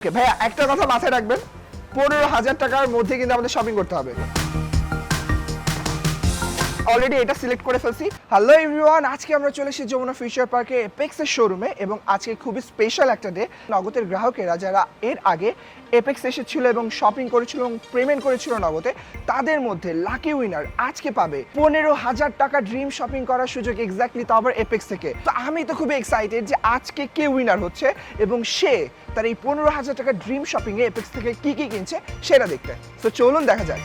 ভাইয়া একটা কথা মাথায় রাখবেন পনেরো হাজার টাকার মধ্যে কিন্তু আমাদের শপিং করতে হবে। অলরেডি এটা সিলেক্ট করে ফেলছি। হ্যালো এভরিওয়ান আজকে আমরা চলে এসেছি যমুনা ফিউচার পার্কে এপেক্সের শোরুমে এবং আজকে খুবই স্পেশাল একটা ডে নগদের গ্রাহকেরা যারা এর আগে এপেক্স এসেছিল এবং শপিং করেছিল এবং পেমেন্ট করেছিল নগদে, তাদের মধ্যে লাকি উইনার আজকে পাবে পনেরো হাজার টাকা ড্রিম শপিং করার সুযোগ এক্স্যাক্টলি তো আবার এপেক্স থেকে। তো আমি তো খুবই এক্সাইটেড যে আজকে কে উইনার হচ্ছে এবং সে তার এই পনেরো হাজার টাকা ড্রিম শপিংয়ে এপেক্স থেকে কি কি কিনছে সেটা দেখতে। তো চলুন দেখা যাক।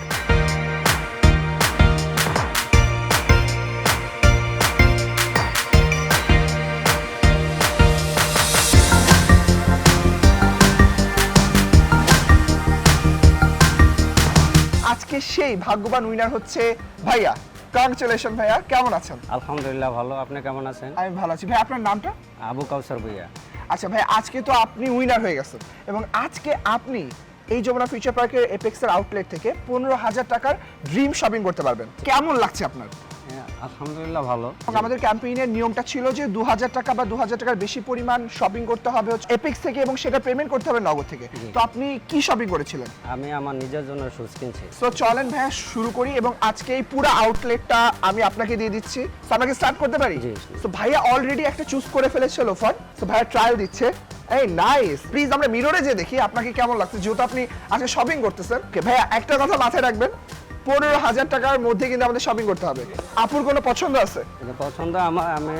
আজকে সেই ভাগ্যবান উইনার হচ্ছে ভাইয়া। কংগ্রেচুলেশন ভাইয়া কেমন আছেন? আলহামদুলিল্লাহ ভালো আপনি কেমন আছেন? আমি ভালো আছি। ভাই আপনার নামটা? আবু কাউসার ভাইয়া। আচ্ছা ভাই আজকে তো আপনি উইনার হয়ে গেছেন এবং আজকে আপনি এই যমুনা ফিউচার পার্কের এপেক্সের আউটলেট থেকে পনেরো হাজার টাকার ড্রিম শপিং করতে পারবেন। কেমন লাগছে আপনার? আলহামদুলিল্লাহ ভালো। আমাদের ক্যাম্পেইনের নিয়মটা ছিল যে দু হাজার টাকা বা দু হাজার টাকার বেশি পরিমাণ শপিং করতে হবে হচ্ছে এপেক্স থেকে এবং সেটা পেমেন্ট করতে হবে নগদ থেকে। তো আপনি কি শপিং করেছিলেন? আমি আমার নিজের জন্য শুজ কিনছি। সো চলেন ভাইয়া শুরু করি এবং আজকে এই পুরো আউটলেটটা আমি আপনাকে দিয়ে দিচ্ছি। তো আপনাকে স্টার্ট করতে পারি। তো ভাইয়া অলরেডি একটা চুজ করে ফেলেছে লোফার তো ভাইয়া ট্রায়াল দিচ্ছে। এই নাইস প্লিজ আমরা মিররে যে দেখি আপনাকে কেমন লাগছে যেহেতু আপনি আজকে শপিং করতেছেন। ভাইয়া একটা কথা মাথায় রাখবেন। পনেরো হাজার টাকার মধ্যে কিন্তু আমাদের শপিং করতে হবে। আপুর কোনো পছন্দ আছে? পছন্দ আমার আমি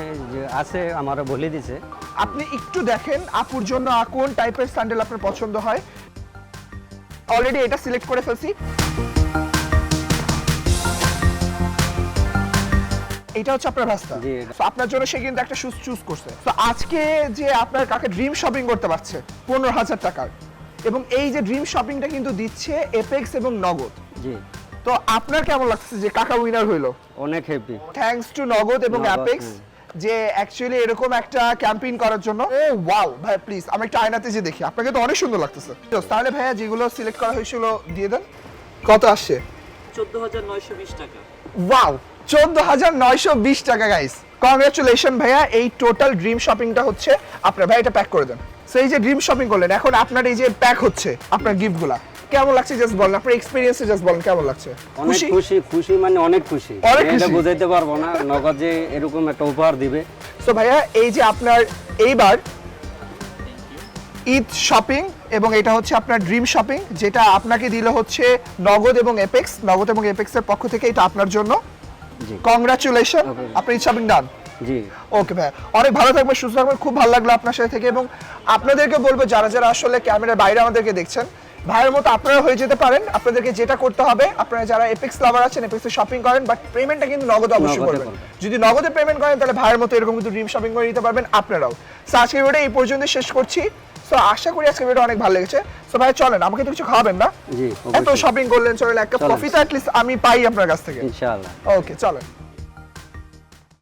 আছে আমারও বলে দিছে। আপনি একটু দেখেন আপুর জন্য কোন টাইপের স্যান্ডেল আপনার পছন্দ হয়। অলরেডি এটা সিলেক্ট করে ফেলছি। এটা হচ্ছে আপনার ভাস্তা জি। আপনার জন্য সে কিন্তু একটা শুজ চুজ করছে। তো আজকে যে আপনার কাকে ড্রিম শপিং করতে পারছে পনেরো হাজার টাকার। এবং এই যে ড্রিম শপিংটা কিন্তু দিচ্ছে এপেক্স এবং নগদ। জি। তো আপনার কেমন লাগছে যে কাকা উইনার হইল? অনেক হ্যাপি থ্যাঙ্কস টু নগদ এবং অ্যাপেক্স যে অ্যাকচুয়ালি এরকম একটা ক্যাম্পেইন করার জন্য। ও ওয়াও ভাই প্লিজ আমি একটা আয়নাতে যে দেখি। আপনাকে তো অনেক সুন্দর লাগতেছে। তো তাহলে ভাইয়া যেগুলো সিলেক্ট করা হয়েছিল দিয়ে দেন। কত আসছে? চোদ্দ হাজার নয়শো বিশ টাকা। ওয়াও চোদ্দ হাজার নয়শো বিশ টাকা গাইস কংগ্রেচুলেশন ভাইয়া এই টোটাল ড্রিম শপিংটা হচ্ছে। আপনার ভাই এটা প্যাক করে দেন। সো এই যে ড্রিম শপিং করলেন এখন আপনার এই যে প্যাক হচ্ছে আপনার গিফটগুলা কেমন লাগছে? জাস্ট বলেন আপনার এক্সপিরিয়েন্সে জাস্ট বলেন কেমন লাগছে? খুশি? খুশি খুশি মানে অনেক খুশি। এটা বুঝাইতে পারব না নগদ যে এরকম একটা উপহার দিবে। সো ভাইয়া এই যে আপনার এইবার ঈদ শপিং এবং এটা হচ্ছে আপনার ড্রিম শপিং যেটা আপনাকে দিল হচ্ছে নগদ এবং এপেক্স নগদ এবং এপেক্সের পক্ষ থেকে এটা আপনার জন্য। কংগ্রাচুলেশন আপনি ঈদ শপিং ডান জি। ওকে ভাইয়া। অনেক ভালো থাকবেন সুস্থ থাকবেন। খুব ভালো লাগল আপনার সাথে থেকে এবং আপনাদেরকে বলব যারা যারা আসলে ক্যামেরার বাইরে আমাদেরকে দেখছেন ভাইয়ের মতো আপনারা হয়ে যেতে পারেন। আপনাদেরকে যেটা করতে হবে আপনারা যারা এপিক্স লাভার আছেন এপেক্সে শপিং করেন বাট পেমেন্টটা কিন্তু নগদ অবশ্যই করবেন। যদি নগদে পেমেন্ট করেন তাহলে ভাইয়ের মতো এরকম কিন্তু ড্রিম শপিং করে নিতে পারবেন আপনারাও। সো আজকের ভিডিও এই পর্যন্ত শেষ করছি। সো আশা করি আজকের ভিডিও অনেক ভালো লেগেছে। সো ভাই চলেন আমাকে তো কিছু খাওয়াবেন না। জি এত শপিং করলেন চলেন একটা। কফি তো অ্যাটলিস্ট আমি পাই আপনার কাছ থেকে। ইনশাআল্লাহ। ওকে চলেন।